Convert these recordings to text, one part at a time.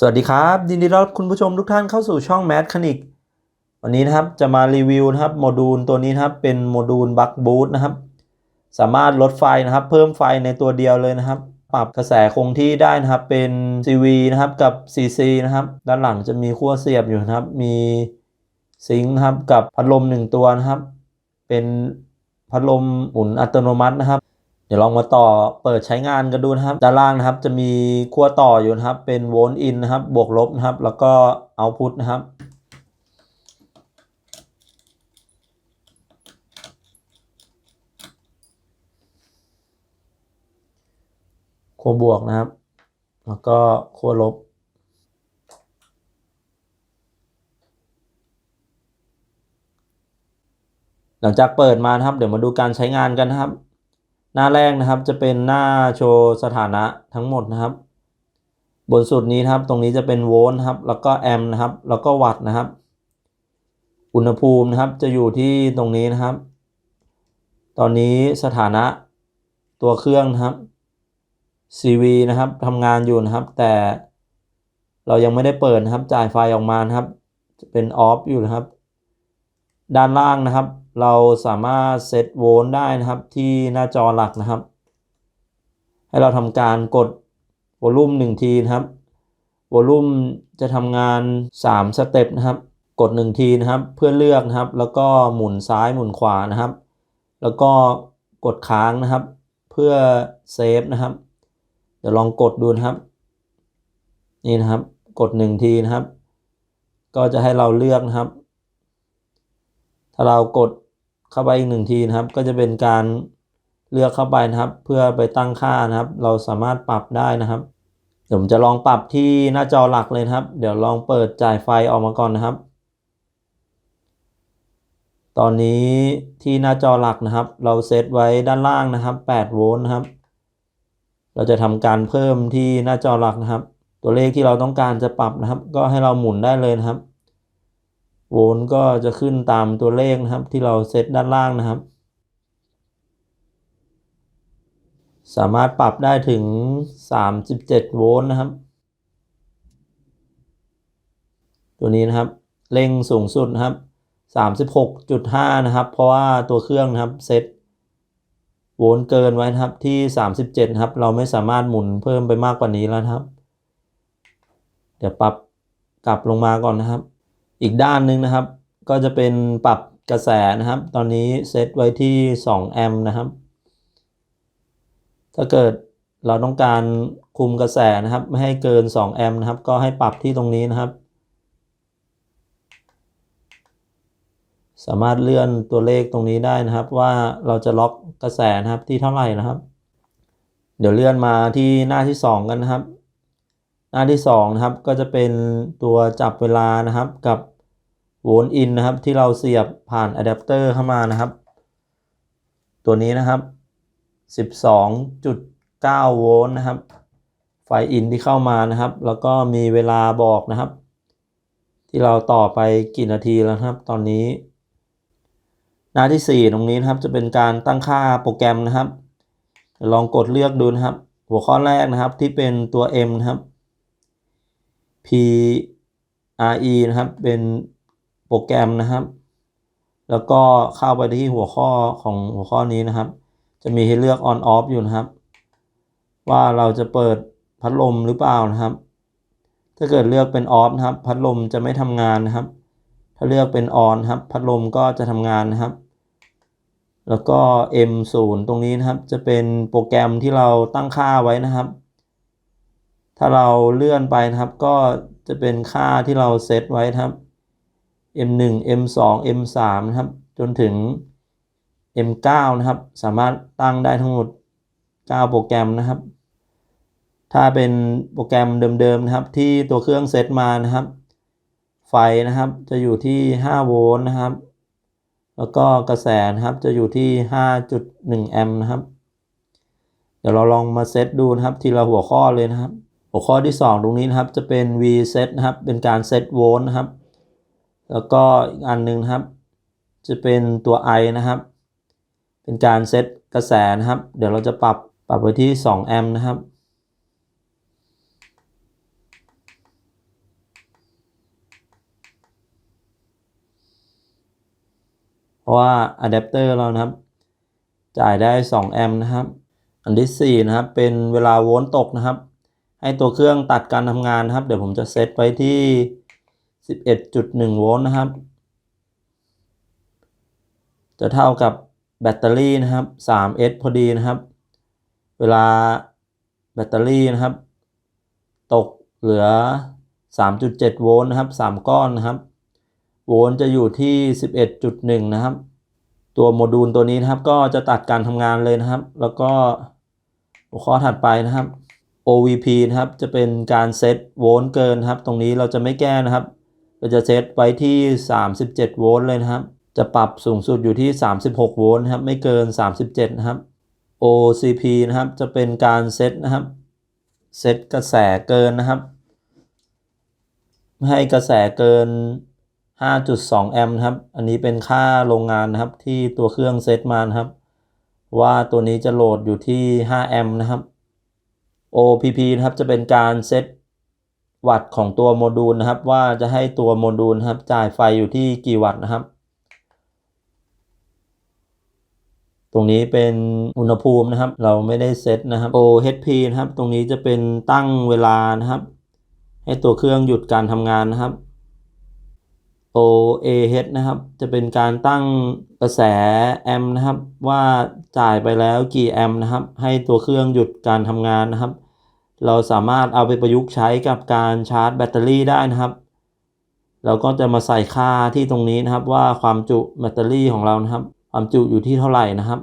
สวัสดีครับยินดีต้อนรับคุณผู้ชมทุกท่านเข้าสู่ช่อง m a ค c นิกวันนี้นะครับจะมารีวิวนะครับโมดูลตัวนี้นะครับเป็นโมดูลบัคบูทนะครับ สามารถลดไฟนะครับ เพิ่มไฟในตัวเดียวเลยนะครับ ปรับกระแสคงที่ได้นะครับเป็น CV นะครับกับ CC นะครับ ด้านหลังจะมีขั้วเสียบอยู่นะครับ มีซิงค์นะครับกับพัดลมหนึ่งตัวนะครับ เป็นพัดลมหมุนอัตโนมัตินะครับ เดี๋ยวลองมาต่อเปิดใช้งานกันดูนะครับด้านล่างนะครับจะมีขั้วต่ออยู่นะครับ เป็นโวลต์อินนะครับ บวกลบนะครับ แล้วก็เอาพุทนะครับขั้วบวกนะครับ แล้วก็ขั้วลบหลังจากเปิดมานะครับ เดี๋ยวมาดูการใช้งานกันนะครับ หน้าแรกนะครับจะเป็นหน้าโชว์สถานะทั้งหมดนะครับ บนสุดนี้นะครับตรงนี้จะเป็นโวลต์นะครับ แล้วก็แอมป์นะครับ แล้วก็วัตต์นะครับ อุณหภูมินะครับจะอยู่ที่ตรงนี้นะครับ ตอนนี้สถานะตัวเครื่องนะครับ CV นะครับทำงานอยู่นะครับ แต่เรายังไม่ได้เปิดนะครับ จ่ายไฟออกมานะครับจะเป็นออฟอยู่นะครับ ด้านล่างนะครับ เราสามารถเซตโวลต์ได้นะครับที่หน้าจอหลักนะครับ ให้เราทำการกดวอลลุ่ม1ทีนะครับวอลลุ่มจะทำงาน 3 สเต็ปนะครับ กด 1 ทีนะครับ เพื่อเลือกนะครับ แล้วก็หมุนซ้ายหมุนขวานะครับ แล้วก็กดค้างนะครับ เพื่อเซฟนะครับ เดี๋ยวลองกดดูนะครับ นี่นะครับ กด 1 ทีนะครับ ก็จะให้เราเลือกนะครับ ถ้าเรากด เข้าไปอีกหนึ่งทีนะครับ ก็จะเป็นการเลือกเข้าไปนะครับ เพื่อไปตั้งค่านะครับ เราสามารถปรับได้นะครับ เดี๋ยวผมจะลองปรับที่หน้าจอหลักเลยครับ เดี๋ยวลองเปิดจ่ายไฟออกมาก่อนนะครับ ตอนนี้ที่หน้าจอหลักนะครับ เราเซตไว้ด้านล่างนะครับ8โวลต์นะครับ เราจะทำการเพิ่มที่หน้าจอหลักนะครับ ตัวเลขที่เราต้องการจะปรับนะครับ ก็ให้เราหมุนได้เลยนะครับ โวลต์ก็จะขึ้นตามตัวเลขนะครับ ที่เราเซตด้านล่างนะครับ สามารถปรับได้ถึง 37 โวลต์นะครับ ตัวนี้นะครับเร่งสูงสุดนะครับ 36.5 นะครับ เพราะว่าตัวเครื่องนะครับเซตโวลต์เกินไว้นะครับที่ 37 ครับ เราไม่สามารถหมุนเพิ่มไปมากกว่านี้แล้วนะครับ เดี๋ยวปรับกลับลงมาก่อนนะครับ อีกด้านหนึ่งนะครับ ก็จะเป็นปรับกระแสนะครับ ตอนนี้เซตไว้ที่ 2 แอมป์นะครับ ถ้าเกิดเราต้องการคุมกระแสนะครับ ไม่ให้เกิน 2 แอมป์นะครับ ก็ให้ปรับที่ตรงนี้นะครับ สามารถเลื่อนตัวเลขตรงนี้ได้นะครับ ว่าเราจะล็อกกระแสนะครับที่เท่าไหร่นะครับ เดี๋ยวเลื่อนมาที่หน้าที่ 2 กันนะครับ หน้าที่2นะครับก็จะเป็นตัวจับเวลานะครับกับโวลต์อินนะครับที่เราเสียบผ่านอะแดปเตอร์เข้ามานะครับ ตัวนี้นะครับ 12.9 โวลต์นะครับ ไฟอินที่เข้ามานะครับ แล้วก็มีเวลาบอกนะครับ ที่เราต่อไปกี่นาทีแล้วครับ ตอนนี้ หน้าที่ 4 ตรงนี้นะครับจะเป็นการตั้งค่าโปรแกรมนะครับ ลองกดเลือกดูนะครับ หัวข้อแรกนะครับที่เป็นตัว M นะครับ PRE นะครับ เป็นโปรแกรมนะครับ แล้วก็เข้าไปที่หัวข้อของหัวข้อนี้นะครับ จะมีให้เลือก on off อยู่นะครับ ว่าเราจะเปิดพัดลมหรือเปล่านะครับ ถ้าเกิดเลือกเป็น off นะครับ พัดลมจะไม่ทำงานนะครับ ถ้าเลือกเป็น on ครับ พัดลมก็จะทำงานนะครับ แล้วก็ M0 ตรงนี้นะครับ จะเป็นโปรแกรมที่เราตั้งค่าไว้นะครับ ถ้าเราเลื่อนไปนะครับ ก็จะเป็นค่าที่เราเซตไว้นะครับ M1 M2 M3 นะครับ จนถึง M9 นะครับ สามารถตั้งได้ทั้งหมด 9 โปรแกรมนะครับ ถ้าเป็นโปรแกรมเดิมๆนะครับ ที่ตัวเครื่องเซตมานะครับ ไฟนะครับจะอยู่ที่ 5 โวลต์นะครับ แล้วก็กระแสนะครับจะอยู่ที่ 5.1 แอมป์นะครับ เดี๋ยวเราลองมาเซตดูนะครับ ทีละหัวข้อเลยนะครับัวข้อที่ 2 ตรงนี้นะครับจะเป็น v set นะครับเป็นการ set volt นะครับ แล้วก็อีกอันนึงนะครับ จะเป็นตัว i นะครับ เป็นการ set กระแสนะครับ เดี๋ยวเราจะปรับปรับไปที่ 2 แอมป์นะครับเพราะว่าอะแดปเตอร์เรานะครับ จ่ายได้ 2 แอมป์นะครับ อันที่ 4 นะครับ เป็นเวลาโวลต์ตกนะครับ ให้ตัวเครื่องตัดการทำงานนะครับ เดี๋ยวผมจะเซตไว้ที่ 11.1 โวลต์นะครับ จะเท่ากับแบตเตอรี่นะครับ 3S พอดีนะครับ เวลาแบตเตอรี่นะครับ ตกเหลือ 3.7 โวลต์นะครับ 3 ก้อนนะครับ โวลต์จะอยู่ที่ 11.1 นะครับ ตัวโมดูลตัวนี้นะครับ ก็จะตัดการทำงานเลยนะครับ แล้วก็หัวข้อถัดไปนะครับ OVP นะครับจะเป็นการเซตโวลต์เกินครับ ตรงนี้เราจะไม่แก้นะครับเราจะเซตไว้ที่ 37 โวลต์เลยนะครับ จะปรับสูงสุดอยู่ที่ 36 โวลต์นะครับ ไม่เกิน 37 นะครับ OCP นะครับจะเป็นการเซตนะครับเซตกระแสเกินนะครับไม่ให้กระแสเกิน 5.2 แอมป์นะครับ อันนี้เป็นค่าโรงงานนะครับที่ตัวเครื่องเซตมานะครับ ว่าตัวนี้จะโหลดอยู่ที่ 5 แอมป์นะครับ OPP นะครับจะเป็นการเซตวัตต์ของตัวโมดูลนะครับ ว่าจะให้ตัวโมดูลครับจ่ายไฟอยู่ที่กี่วัตต์นะครับ ตรงนี้เป็นอุณหภูมินะครับ เราไม่ได้เซตนะครับ OHP นะครับ ตรงนี้จะเป็นตั้งเวลานะครับ ให้ตัวเครื่องหยุดการทำงานนะครับ OAH นะครับ จะเป็นการตั้งกระแสแอมนะครับ ว่าจ่ายไปแล้วกี่แอมนะครับ ให้ตัวเครื่องหยุดการทำงานนะครับ เราสามารถเอาไปประยุกต์ใช้กับการชาร์จแบตเตอรี่ได้นะครับ เราก็จะมาใส่ค่าที่ตรงนี้นะครับ ว่าความจุแบตเตอรี่ของเรานะครับ ความจุอยู่ที่เท่าไหร่นะครับ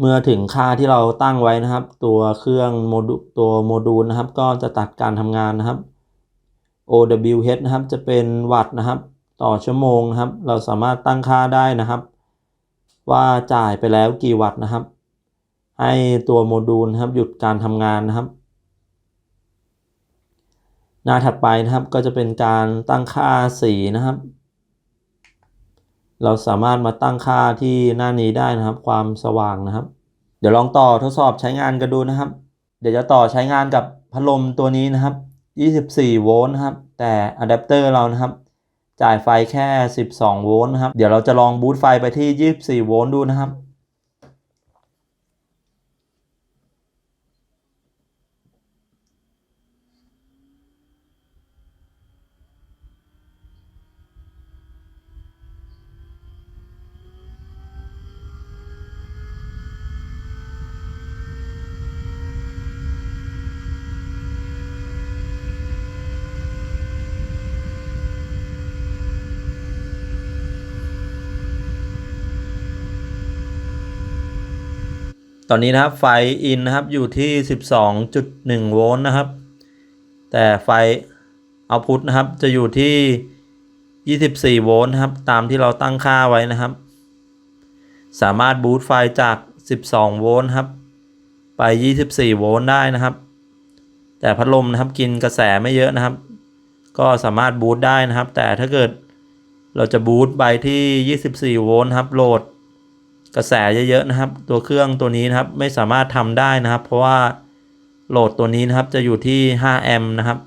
เมื่อถึงค่าที่เราตั้งไว้นะครับ ตัวเครื่องโมดูตัวโมดูลนะครับ ก็จะตัดการทำงานนะครับ OWH นะครับจะเป็นวัตต์นะครับ ต่อชั่วโมงครับ เราสามารถตั้งค่าได้นะครับ ว่าจ่ายไปแล้วกี่วัตต์นะครับ ให้ตัวโมดูลครับหยุดการทำงานนะครับ หน้าถัดไปนะครับก็จะเป็นการตั้งค่าสีนะครับ เราสามารถมาตั้งค่าที่หน้านี้ได้นะครับ ความสว่างนะครับ เดี๋ยวลองต่อทดสอบใช้งานกันดูนะครับ เดี๋ยวจะต่อใช้งานกับพัดลมตัวนี้นะครับ 24 โวลต์นะครับ แต่อะแดปเตอร์เรานะครับ จ่ายไฟแค่ 12 โวลต์นะครับ เดี๋ยวเราจะลองบูตไฟไปที่ 24 โวลต์ดูนะครับ ตอนนี้นะครับไฟอินนะครับอยู่ที่ 12.1 โวลต์นะครับ แต่ไฟเอาพุทนะครับจะอยู่ที่ 24 โวลต์นะครับ ตามที่เราตั้งค่าไว้นะครับ สามารถบูตไฟจาก 12 โวลต์ครับ ไป 24 โวลต์ได้นะครับ แต่พัดลมนะครับกินกระแสไม่เยอะนะครับ ก็สามารถบูตได้นะครับ แต่ถ้าเกิดเราจะบูตไปที่ 24 โวลต์ครับโหลด กระแสเยอะๆนะครับ ตัวเครื่องตัวนี้นะครับไม่สามารถทำได้นะครับ เพราะว่าโหลดตัวนี้นะครับจะอยู่ที่ 5 แอมป์นะครับ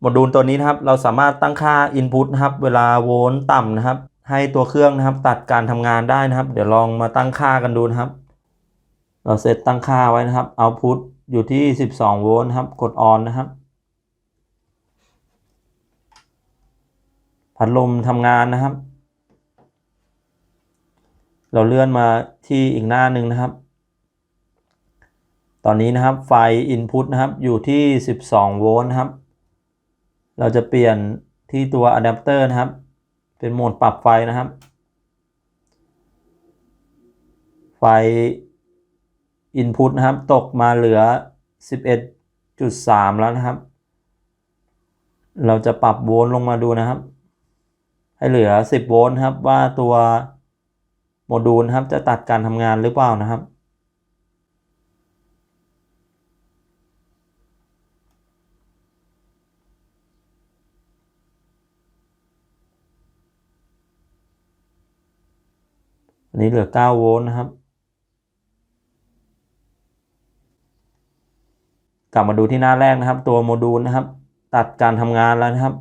โมดูลตัวนี้นะครับเราสามารถตั้งค่า Input นะครับเวลาโวลต์ต่ำนะครับ ให้ตัวเครื่องนะครับตัดการทำงานได้นะครับ เดี๋ยวลองมาตั้งค่ากันดูนะครับ เราเซตตั้งค่าไว้นะครับ Output อยู่ที่ 12 โวลต์ครับ กด On นะครับ พัดลมทำงานนะครับ เราเลื่อนมาที่อีกหน้าหนึ่งนะครับ ตอนนี้นะครับไฟ Input นะครับอยู่ที่ 12 โวลต์นะครับ เราจะเปลี่ยนที่ตัวอะแดปเตอร์นะครับ เป็นโหมดปรับไฟนะครับ ไฟ Input นะครับ ตกมาเหลือ 11.3 แล้วนะครับ เราจะปรับโวลต์ลงมาดูนะครับ ให้เหลือ 10 โวลต์ครับว่าตัว มดูลครับจะตัดการทำงานหรือเปล่านะครับ อันนี้เหลือ 9 โวลต์นะครับ กลับมาดูที่หน้าแรกนะครับ ตัวโมดูลนะครับ ตัดการทำงานแล้วนะครับ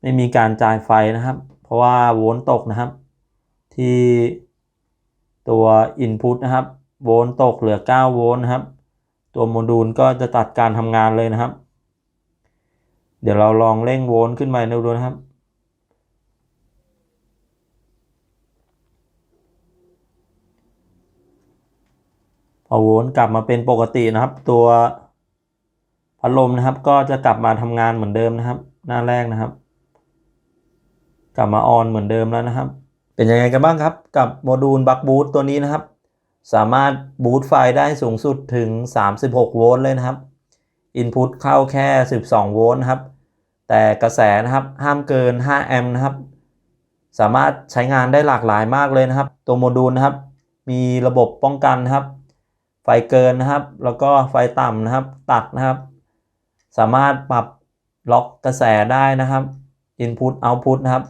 ไม่มีการจ่ายไฟนะครับ เพราะว่าโวลต์ตกนะครับ ที่ตัว Input นะครับ โวลต์ตกเหลือ 9 โวลต์นะครับ ตัวโมดูลก็จะตัดการทำงานเลยนะครับ เดี๋ยวเราลองเร่งโวลต์ขึ้นไปดูนะครับพอโวลต์กลับมาเป็นปกตินะครับ ตัวพัดลมนะครับ ก็จะกลับมาทำงานเหมือนเดิมนะครับ หน้าแรกนะครับ กลับมาออนเหมือนเดิมแล้วนะครับ เป็นยังไงกันบ้างครับ กับโมดูลบักบูตตัวนี้นะครับ สามารถบูตไฟได้สูงสุดถึง 36 โวลต์เลยนะครับ Input เข้าแค่ 12 โวลต์นะครับ แต่กระแสนะครับห้ามเกิน 5 แอมป์นะครับ สามารถใช้งานได้หลากหลายมากเลยนะครับ ตัวโมดูลนะครับ มีระบบป้องกันนะครับ ไฟเกินนะครับ แล้วก็ไฟต่ำนะครับ ตัดนะครับ สามารถปรับล็อกกระแสได้นะครับ Input Output นะครับ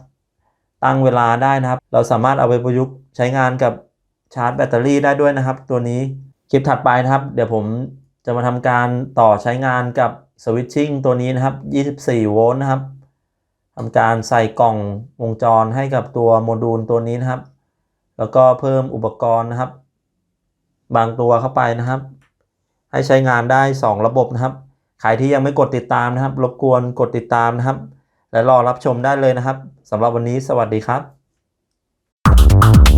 ตั้งเวลาได้นะครับ เราสามารถเอาไปประยุกต์ใช้งานกับชาร์จแบตเตอรี่ได้ด้วยนะครับ ตัวนี้คลิปถัดไปนะครับ เดี๋ยวผมจะมาทำการต่อใช้งานกับสวิตชิ่งตัวนี้นะครับ 24 โวลต์นะครับทำการใส่กล่องวงจรให้กับตัวโมดูลตัวนี้นะครับ แล้วก็เพิ่มอุปกรณ์นะครับ บางตัวเข้าไปนะครับ ให้ใช้งานได้ 2 ระบบนะครับ ใครที่ยังไม่กดติดตามนะครับ รบกวนกดติดตามนะครับ และรอรับชมได้เลยนะครับสำหรับวันนี้สวัสดีครับ